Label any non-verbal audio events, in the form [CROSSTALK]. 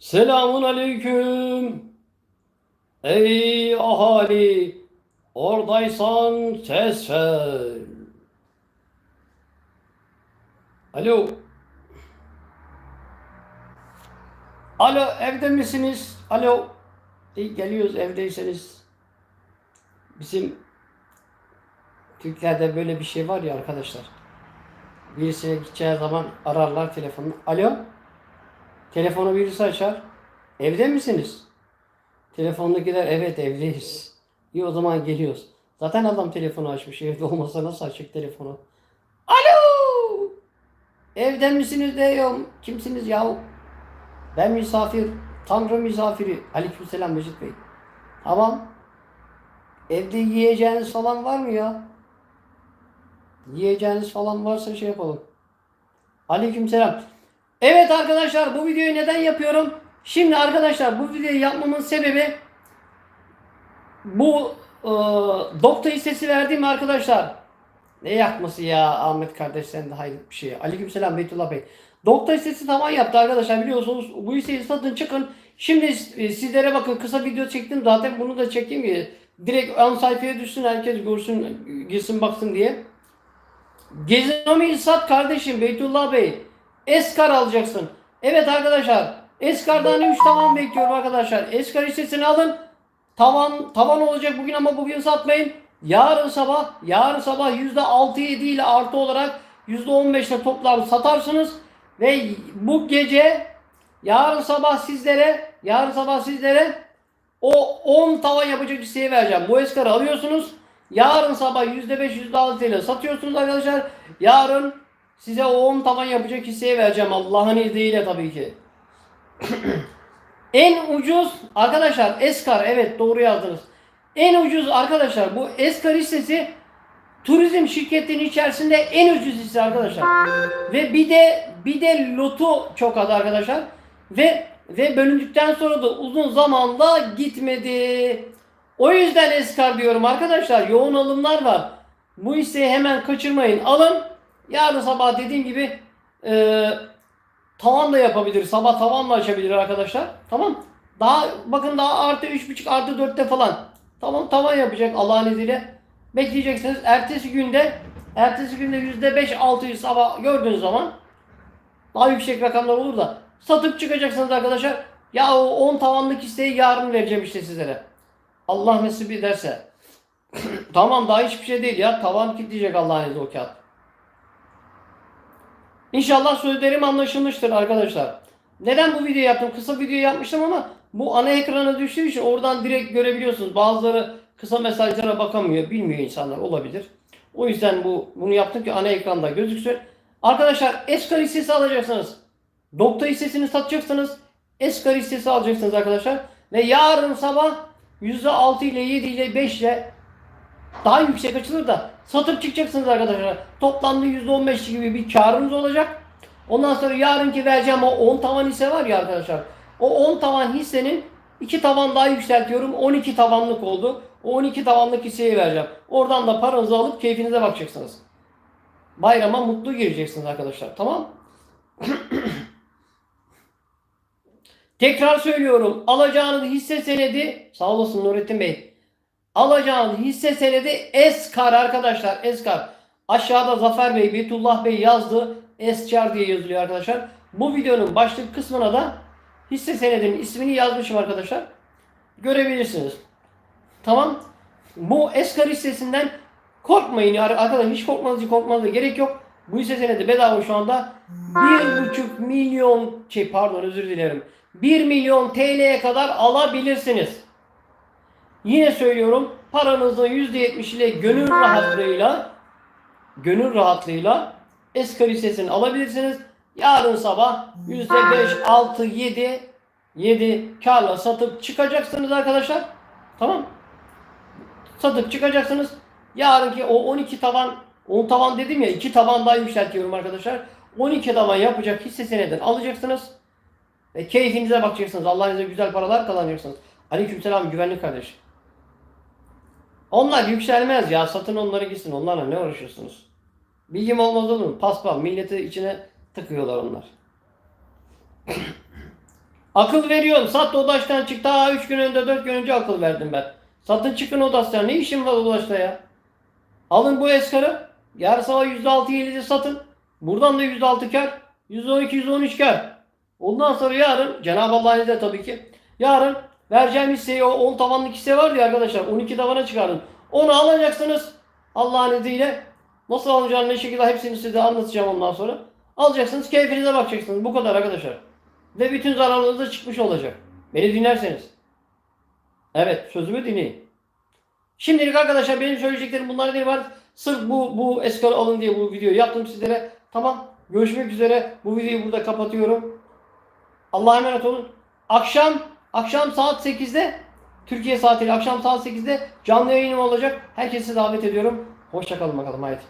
Selamun aleyküm. Ey ahali, oradaysan ses ver. Alo. Alo, evde misiniz? Alo. İyi geliyoruz evdeyseniz. Bizim Türklerde böyle bir şey var ya arkadaşlar. Birisine gideceği zaman ararlar telefonunu. Alo. Telefonu birisi açar. Evde misiniz? Telefondakiler evet evdeyiz. İyi o zaman geliyoruz. Zaten adam telefonu açmış. Evde olmasa nasıl açık telefonu? Alo! Evde misiniz diyorum. Kimsiniz yahu? Ben misafir. Tanrı misafiri. Aleykümselam Mecit Bey. Tamam. Evde yiyeceğiniz falan var mı ya? Yiyeceğiniz falan varsa şey yapalım. Aleykümselam. Evet arkadaşlar bu videoyu neden yapıyorum? Şimdi arkadaşlar bu videoyu yapmamın sebebi bu e, doktor hissesi verdiğim arkadaşlar. Ne yakması ya Ahmet kardeş sen de hayret bir şey. Aleykümselam Beytullah Bey. Doktor hissesi tamam yaptı arkadaşlar biliyorsunuz. Bu hisseyi satın çıkın. Şimdi e, sizlere bakın kısa video çektim zaten bunu da çekeyim ki direkt ön sayfaya düşsün herkes görsün girsin baksın diye. Gezinomi sat kardeşim Beytullah Bey. Eskar alacaksın. Evet arkadaşlar. Eskar'dan 3 tavan bekliyorum arkadaşlar. Eskar hissesini alın. Tavan tavan olacak bugün ama bugün satmayın. Yarın sabah yarın sabah %6-7 ile artı olarak %15 ile toplam satarsınız. Ve bu gece yarın sabah sizlere yarın sabah sizlere o 10 tavan yapacak hisseyi vereceğim. Bu eskarı alıyorsunuz. Yarın sabah %5 %6 ile satıyorsunuz arkadaşlar. Yarın size o 10 tavan yapacak hisseyi vereceğim Allah'ın izniyle tabii ki. en ucuz arkadaşlar Eskar evet doğru yazdınız. En ucuz arkadaşlar bu Eskar hissesi turizm şirketlerinin içerisinde en ucuz hisse arkadaşlar. Ve bir de bir de lotu çok az arkadaşlar. Ve ve bölündükten sonra da uzun zamanda gitmedi. O yüzden Eskar diyorum arkadaşlar. Yoğun alımlar var. Bu hisseyi hemen kaçırmayın. Alın. Yarın sabah dediğim gibi e, tavan da yapabilir. Sabah tavan da açabilir arkadaşlar. Tamam. Daha bakın daha artı 3.5 artı 4'te falan. Tamam tavan yapacak Allah'ın izniyle. Bekleyeceksiniz. Ertesi günde ertesi günde %5 600 sabah gördüğünüz zaman daha yüksek rakamlar olur da satıp çıkacaksınız arkadaşlar. Ya o 10 tavanlık hisseyi yarın vereceğim işte sizlere. Allah nasip ederse. [CLEARS THROAT] tamam daha hiçbir şey değil ya. Tavan kilitleyecek Allah'ın izniyle o kağıt. İnşallah sözlerim anlaşılmıştır arkadaşlar. Neden bu videoyu yaptım? Kısa video yapmıştım ama bu ana ekrana düştüğü için oradan direkt görebiliyorsunuz. Bazıları kısa mesajlara bakamıyor, bilmiyor insanlar olabilir. O yüzden bu bunu yaptım ki ana ekranda gözüksün. Arkadaşlar Eskar hissesi alacaksınız. Doktor hissesini satacaksınız. Eskar hissesi alacaksınız arkadaşlar. Ve yarın sabah %6 ile 7 ile 5 ile daha yüksek açılır da satıp çıkacaksınız arkadaşlar. Toplamda %15 gibi bir karınız olacak. Ondan sonra yarınki vereceğim o 10 tavan hisse var ya arkadaşlar. O 10 tavan hissenin 2 tavan daha yükseltiyorum. 12 tavanlık oldu. O 12 tavanlık hisseyi vereceğim. Oradan da paranızı alıp keyfinize bakacaksınız. Bayrama mutlu gireceksiniz arkadaşlar. Tamam? [CLEARS THROAT] Tekrar söylüyorum. Alacağınız hisse senedi sağ olasın Nurettin Bey. Alacağınız hisse senedi Eskar arkadaşlar. Eskar. Aşağıda Zafer Bey, Betullah Bey yazdı. Eskar diye yazılıyor arkadaşlar. Bu videonun başlık kısmına da hisse senedinin ismini yazmışım arkadaşlar. Görebilirsiniz. Tamam. Bu Eskar hissesinden korkmayın arkadaşlar. Hiç korkmanıza korkmanıza gerek yok. Bu hisse senedi bedava şu anda 1,5 milyon şey pardon özür dilerim. 1 milyon TL'ye kadar alabilirsiniz. Yine söylüyorum paranızın %70 ile gönül rahatlığıyla gönül rahatlığıyla Eskar hissesini alabilirsiniz. Yarın sabah %5, 6, 7 7 karla satıp çıkacaksınız arkadaşlar. Tamam. Satıp çıkacaksınız. Yarınki o 12 tavan 10 tavan dedim ya 2 tavan daha yükseltiyorum arkadaşlar. 12 tavan yapacak hisse senedini alacaksınız. Ve keyfinize bakacaksınız. Allah'ın izniyle güzel paralar kazanacaksınız. Aleykümselam güvenlik kardeş. Onlar yükselmez ya. Satın onları gitsin. Onlarla ne uğraşıyorsunuz? Bilgim olmaz olur mu? Paspal. Milleti içine tıkıyorlar onlar. [COUGHS] Akıl veriyorum. Sat Odaş'tan çık. Daha 3 gün önce 4 gün önce akıl verdim ben. Satın çıkın Odaş'tan. Ne işin var Odaş'ta ya? Alın bu eskarı. Yarın sabah %6 7'de satın. Buradan da %6 kar. %12 %13 kar. Ondan sonra yarın Cenab-ı Allah'ın izniyle tabii ki. Yarın vereceğim hisseyi o 10 tavanlık hisse var ya arkadaşlar 12 tavana çıkardım. Onu alacaksınız Allah'ın izniyle. Nasıl alacağını ne şekilde hepsini size anlatacağım ondan sonra. Alacaksınız keyfinize bakacaksınız. Bu kadar arkadaşlar. Ve bütün zararlarınız da çıkmış olacak. Beni dinlerseniz. Evet sözümü dinleyin. Şimdilik arkadaşlar benim söyleyeceklerim bunlar değil var. Sırf bu bu eskalı alın diye bu videoyu yaptım sizlere. Tamam. Görüşmek üzere. Bu videoyu burada kapatıyorum. Allah'a emanet olun. Akşam akşam saat 8'de Türkiye saatiyle akşam saat 8'de canlı yayınım olacak. Herkesi davet ediyorum. Hoşçakalın bakalım haydi.